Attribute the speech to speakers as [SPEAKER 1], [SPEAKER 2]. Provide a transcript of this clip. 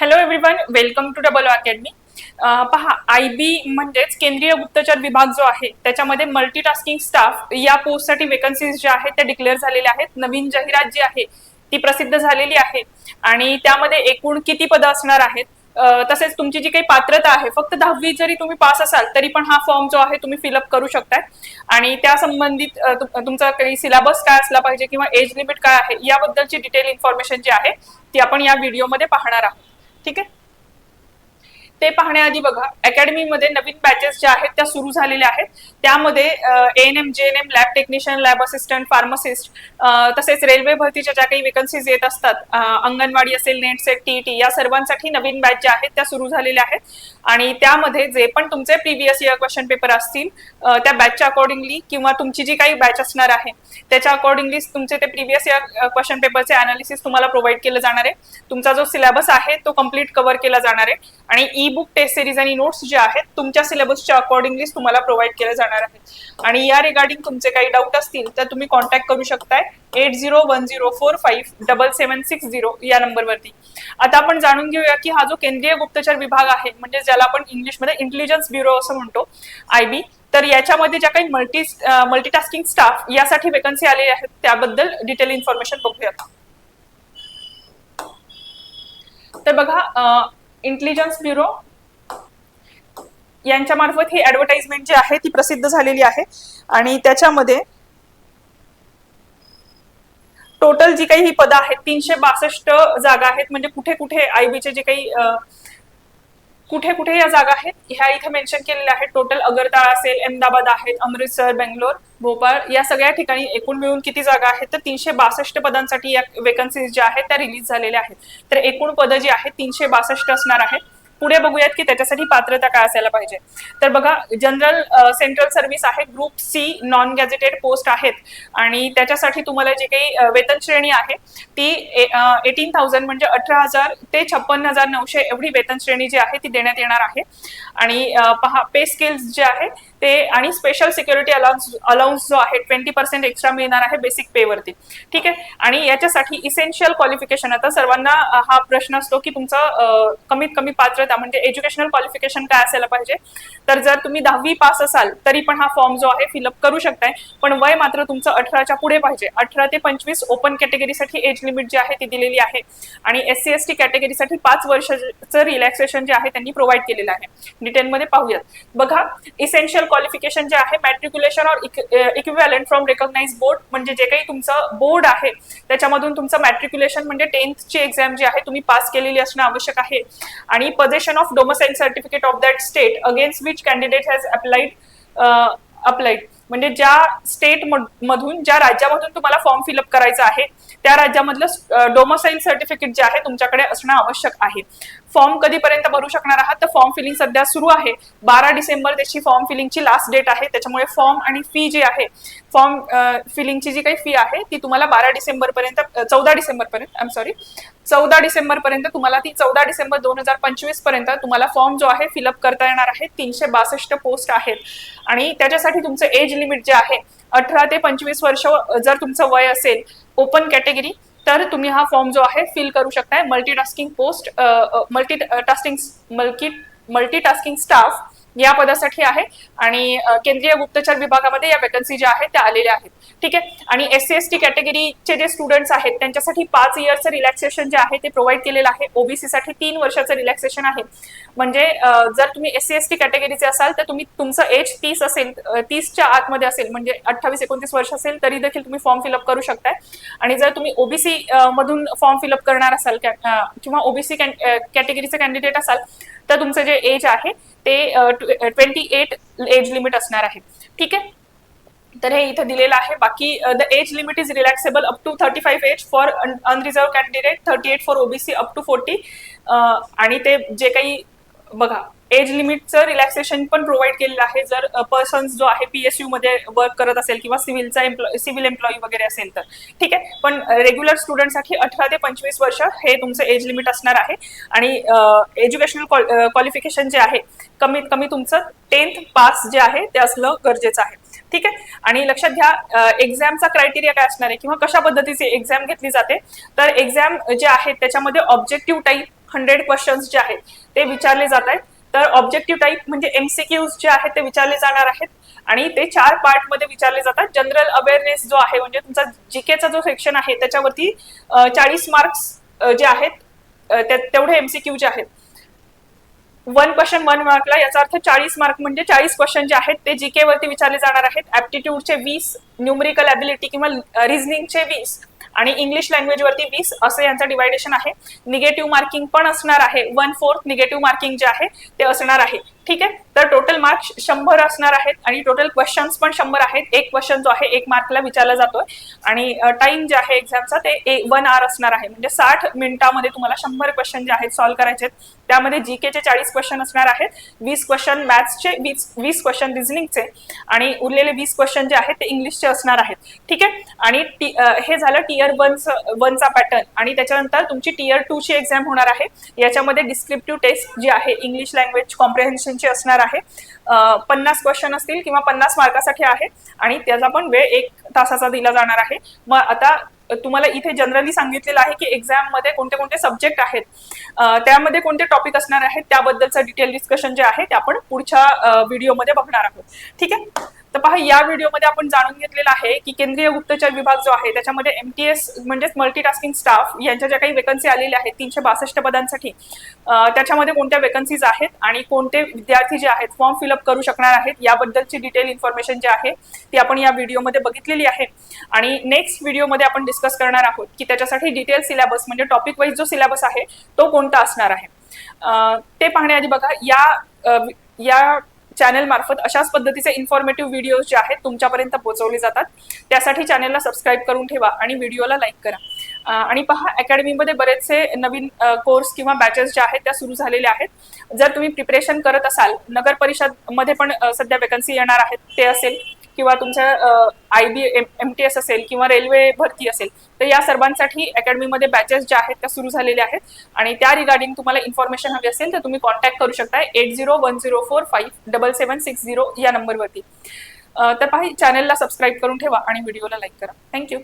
[SPEAKER 1] Hello everyone welcome to double academy पहा I B म्हणजेच केंद्रीय गुप्तचर विभाग जो आहे त्याच्यामध्ये मल्टीटास्किंग स्टाफ या पोस्टसाठी वेकन्सीज ज्या आहेत त्या डिक्लेअर झालेल्या आहेत. नवीन जाहिरात जी आहे ती प्रसिद्ध झालेली आहे. आणि त्यामध्ये एकूण किती पदं असणार आहेत? तसेच तुमची जी काही पात्रता आहे फक्त दहावी जरी तुम्ही पास असाल तरी पण हा फॉर्म जो आहे तुम्ही फिलअप करू शकताय. आणि त्या संबंधित तुम- तुमचा काही सिलेबस काय असला पाहिजे किंवा एज लिमिट काय आहे याबद्दलची डिटेल इन्फॉर्मेशन जी आहे ती आपण या व्हिडिओमध्ये पाहणार आहोत. ठीक आहे ते पाहण्याआधी बघा अकॅडमीमध्ये नवीन बॅचेस ज्या आहेत त्या सुरू झालेल्या आहेत. त्यामध्ये N M J N M lab technician lab assistant pharmacist तसेच रेल्वे भरतीच्या ज्या काही वेकन्सीज येत असतात अंगणवाडी असेल नेट सेट टी या सर्वांसाठी नवीन बॅच ज्या आहेत त्या सुरू झालेल्या आहेत. आणि त्यामध्ये जे पण तुमचे प्रिव्हियस इयर क्वेश्चन पेपर असतील त्या बॅचच्या अकॉर्डिंगली किंवा तुमची जी काही बॅच असणार आहे त्याच्या अकॉर्डिंगली तुमचे ते प्रिव्हियस इयर क्वेश्चन पेपरचे अनालिसिस तुम्हाला प्रोव्हाइड केलं जाणार आहे. तुमचा जो सिलेबस आहे तो कंप्लीट कव्हर केला जाणार आहे. आणि ई बुक टेस्ट सिरीज आणि नोट्स जे आहेत तुमच्या सिलेबसच्या अकॉर्डिंगलीच तुम्हाला प्रोव्हाइड केले जाणार आहेत आणि या रिगार्डिंग तुमचे काही डाऊट असतील तर तुम्ही कॉन्टॅक्ट करू शकताय. Eight zero one zero four five double seven six zero या नंबरवरती आता आपण जाणून घेऊया की हा जो केंद्रीय गुप्तचर विभाग आहे म्हणजे ज्याला आपण इंग्लिशमध्ये इंटेलिजन्स ब्युरो असं म्हणतो आय बी तर याच्यामध्ये ज्या काही मल्टी मल्टीटास्किंग स्टाफ यासाठी वेकन्सी आलेली आहेत त्याबद्दल डिटेल इन्फॉर्मेशन बघूयात. तर बघा इंटेलिजन्स ब्युरो यांच्या मार्फत ही ऍडव्हर्टाइजमेंट जी आहे ती प्रसिद्ध झालेली आहे. आणि त्याच्यामध्ये टोटल जी काही ही पदं आहेत तीनशे बासष्ट जागा आहेत. म्हणजे कुठे कुठे आयबीचे जे काही कुठे कुठे या जागा आहेत? ह्या इथे मेन्शन केलेल्या आहेत. टोटल अगरताळा असेल अहमदाबाद आहेत अमृतसर बेंगलोर भोपाळ या सगळ्या ठिकाणी एकूण मिळून किती जागा आहेत? तर तीनशे बासष्ट पदांसाठी या वेकन्सीज ज्या आहेत त्या रिलीज झालेल्या आहेत. तर एकूण पदं जी आहेत तीनशे बासष्ट असणार आहेत. पुढे बघूयात की त्याच्यासाठी पात्रता काय असायला पाहिजे. तर बघा जनरल सेंट्रल सर्व्हिस आहे group C non gazetted post आहेत. आणि त्याच्यासाठी तुम्हाला जे काही वेतन श्रेणी आहे ती एटीन थाउजंड म्हणजे अठरा हजार ते छप्पन्न हजार नऊशे एवढी वेतन श्रेणी जी आहे ती देण्यात येणार आहे. आणि पहा पे स्केल्स जे आहे ते आणि स्पेशल सिक्युरिटी अलाउन्स अलाउन्स जो आहे ट्वेंटी पर्सेंट एक्स्ट्रा मिळणार आहे बेसिक पे वरती. ठीक आहे? आणि याच्यासाठी इसेन्शियल क्वालिफिकेशन आता सर्वांना हा प्रश्न असतो की तुमचं कमीत कमी पात्रता म्हणजे एज्युकेशनल क्वालिफिकेशन काय असायला पाहिजे? तर जर तुम्ही दहावी पास असाल तरी पण हा फॉर्म जो आहे फिलअप करू शकताय. पण वय मात्र तुमचं अठराच्या पुढे पाहिजे. अठरा ते पंचवीस ओपन कॅटेगरीसाठी एज लिमिट जी आहे ती दिलेली आहे. आणि एस सी एस टी कॅटेगरीसाठी पाच वर्षाचं रिलॅक्सेशन जे आहे त्यांनी प्रोव्हाइड केलेलं आहे. डिटेलमध्ये पाहूयात. बघा इसेन्शियल क्वालिफिकेशन जे आहे मॅट्रिक्युलेशन और इक्विव्हॅलंट फ्रॉम रेकॉग्नाइज बोर्ड म्हणजे जे काही तुमचं बोर्ड आहे त्याच्यामधून तुमचं मॅट्रिक्युलेशन म्हणजे टेन्थची एक्झाम जी आहे तुम्ही पास केलेली असणं आवश्यक आहे. आणि position of certificate certificate of state state which which has has uh, applied. म्हणजे ज्या स्टेट मधून ज्या राज्यामधून तुम्हाला फॉर्म फिलअप करायचा आहे त्या राज्यामधलं डोमोसाईल सर्टिफिकेट जे आहे तुमच्याकडे असणं आवश्यक आहे. फॉर्म कधीपर्यंत भरू शकणार आहात? तर फॉर्म फिलिंग सध्या सुरू आहे. बारा डिसेंबर त्याची फॉर्म फिलिंगची लास्ट डेट आहे. त्याच्यामुळे फॉर्म आणि फी जी आहे फॉर्म फिलिंगची जी काही फी आहे ती तुम्हाला बारा डिसेंबर पर्यंत चौदा डिसेंबर पर्यंत आय एम सॉरी चौदा डिसेंबर पर्यंत तुम्हाला ती चौदा डिसेंबर दोन हजार पंचवीसपर्यंत तुम्हाला फॉर्म जो आहे फिलअप करता येणार आहे. तीनशे बासष्ट पोस्ट आहेत. आणि त्याच्यासाठी तुमचं एज लिमिट जे आहे अठरा ते पंचवीस वर्ष जर तुमचं वय असेल ओपन कॅटेगरी तर तुम्ही हा फॉर्म जो आहे फिल करू शकताय. Multitasking post multi tasking multi multitasking staff या पदासाठी आहे. आणि केंद्रीय गुप्तचर विभागामध्ये या वेकन्सी ज्या आहेत त्या आलेल्या आहेत. ठीक आहे? आणि एस सी एस टी कॅटेगरीचे जे स्टुडंट्स आहेत त्यांच्यासाठी पाच इयरचं रिलॅक्सेशन जे आहे ते प्रोव्हाइड केलेलं आहे. ओबीसी साठी तीन वर्षाचं रिलॅक्सेशन आहे. म्हणजे जर तुम्ही एस सी एस टी कॅटेगरीचे असाल तर तुम्ही तुमचं एज तीस असेल तीसच्या आतमध्ये असेल म्हणजे अठ्ठावीस एकोणतीस वर्ष असेल तरी देखील तुम्ही फॉर्म फिलअप करू शकताय. आणि जर तुम्ही ओबीसी मधून फॉर्म फिलअप करणार असाल किंवा ओबीसी कॅटेगरीचे कॅन्डिडेट असाल तर तुमचं जे एज आहे ते ट्वेंटी एट एज लिमिट असणार आहे. ठीक आहे? तर हे इथं दिलेलं आहे. बाकी the age limit is relaxable up to thirty five age for unreserve candidate thirty eight for OBC up to forty आणि ते जे काही बघा एज लिमिटचं रिलॅक्सेशन पण प्रोव्हाइड केलेलं आहे. जर पर्सन्स जो आहे पीएसयू मध्ये वर्क करत असेल किंवा सिव्हिलचा एम्प्लॉय सिव्हिल एम्प्लॉई वगैरे असेल तर. ठीक आहे? पण रेग्युलर स्टुडंटसाठी अठरा ते पंचवीस वर्ष हे तुमचं एज लिमिट असणार आहे. आणि एज्युकेशनल क्वालिफिकेशन जे आहे कमीत कमी तुमचं टेन्थ पास जे आहे ते असलं गरजेचं आहे. ठीक आहे? आणि लक्षात घ्या एक्झामचा क्रायटेरिया काय असणार आहे किंवा कशा पद्धतीची एक्झाम घेतली जाते. तर एक्झाम जे आहे त्याच्यामध्ये ऑब्जेक्टिव्ह टाईप हंड्रेड क्वेश्चन्स जे आहेत ते विचारले जात आहेत. तर ऑब्जेक्टिव्ह टाईप म्हणजे एमसीक्यूज जे आहेत ते विचारले जाणार आहेत. आणि ते चार पार्टमध्ये विचारले जातात. जनरल अवेअरनेस जो आहे म्हणजे तुमचा जीकेचा जो सेक्शन आहे त्याच्यावरती चाळीस मार्क्स जे आहेत तेवढे एमसीक्यू जे आहेत. वन क्वेश्चन वन मार्कला याचा अर्थ चाळीस मार्क म्हणजे चाळीस क्वेश्चन जे आहेत ते जीके वरती विचारले जाणार आहेत. ऍप्टिट्यूडचे वीस न्यूमरिकल ॲबिलिटी किंवा रिझनिंगचे वीस. आणि इंग्लिश लँग्वेज वरती वीस असं यांचं डिवायडेशन आहे. निगेटिव्ह मार्किंग पण असणार आहे. वन फोर्थ निगेटिव्ह मार्किंग जे आहे ते असणार आहे. ठीक आहे? तर टोटल मार्क्स शंभर असणार आहेत आणि टोटल क्वेश्चन्स पण शंभर आहेत. एक क्वेश्चन जो आहे एक मार्कला विचारला जातोय. आणि टाइम जे आहे एक्झामचा ते वन आर असणार आहे. म्हणजे साठ मिनिटामध्ये तुम्हाला शंभर क्वेश्चन जे आहेत सॉल्व्ह करायचे आहेत. त्यामध्ये जी केचे चाळीस क्वेश्चन असणार आहेत. वीस क्वेश्चन मॅथ्सचे वीस वीस क्वेश्चन रिझनिंगचे आणि उरलेले वीस क्वेश्चन जे आहेत ते इंग्लिशचे असणार आहेत. ठीक आहे? आणि टी- हे झालं टीयर वन वनचा पॅटर्न आणि त्याच्यानंतर तुमची टीयर टू ची एक्झाम होणार आहे. याच्यामध्ये डिस्क्रिप्टिव्ह टेस्ट जी आहे इंग्लिश लँग्वेज कॉम्प्रिहेन्शनची असणार आहे. पन्नास क्वेश्चन असतील किंवा पन्नास मार्कासाठी आहे आणि त्याचा पण वेळ एक तासाचा दिला जाणार आहे. मग आता तुम्हाला इथे जनरली सांगितलेलं आहे की एक्झाममध्ये कोणते कोणते सब्जेक्ट आहेत. त्यामध्ये कोणते टॉपिक असणार आहेत त्याबद्दलचं डिटेल डिस्कशन जे आहे ते आपण पुढच्या व्हिडिओमध्ये बघणार आहोत. ठीक आहे? तर पहा या व्हिडिओमध्ये आपण जाणून घेतलेलं आहे की केंद्रीय गुप्तचर विभाग जो आहे त्याच्यामध्ये एमटीएस म्हणजेच मल्टीटास्किंग स्टाफ यांच्या ज्या काही वेकन्सी आलेल्या आहेत तीनशे बासष्ट पदांसाठी त्याच्यामध्ये कोणत्या वेकन्सीज आहेत आणि कोणते विद्यार्थी जे आहेत फॉर्म फिलअप करू शकणार आहेत याबद्दलची डिटेल इन्फॉर्मेशन जी आहे ती आपण या व्हिडिओमध्ये बघितलेली आहे. आणि नेक्स्ट व्हिडिओमध्ये आपण डिस्कस करणार आहोत की त्याच्यासाठी डिटेल सिलेबस म्हणजे टॉपिक वाईज जो सिलेबस आहे तो कोणता असणार आहे. ते पाहण्याआधी बघा या या चॅनल मार्फत अशाच पद्धतीचे इन्फॉर्मेटिव्ह व्हिडिओज जे आहेत तुमच्यापर्यंत पोहोचवले जातात. त्यासाठी चॅनलला सबस्क्राईब करून ठेवा आणि व्हिडिओला लाईक करा. आणि पहा अकॅडमीमध्ये बरेचसे नवीन कोर्स किंवा बॅचेस ज्या आहेत त्या सुरू झालेल्या आहेत. जर तुम्ही प्रिपरेशन करत असाल नगर परिषदमध्ये पण सध्या वेकन्सी येणार आहेत ते असेल. किंवा तुमच्या I B M T S असेल किंवा रेल्वे भरती असेल तर या सर्वांसाठी अकॅडमीमध्ये बॅचेस ज्या आहेत त्या सुरू झालेल्या आहेत. आणि त्या रिगार्डिंग तुम्हाला इन्फॉर्मेशन हवी असेल तर तुम्ही कॉन्टॅक्ट करू शकता eight zero one zero four five double seven six zero या नंबरवरती. तर पाहि चॅनलला सबस्क्राईब करून ठेवा आणि व्हिडिओला लाईक करा. थँक्यू.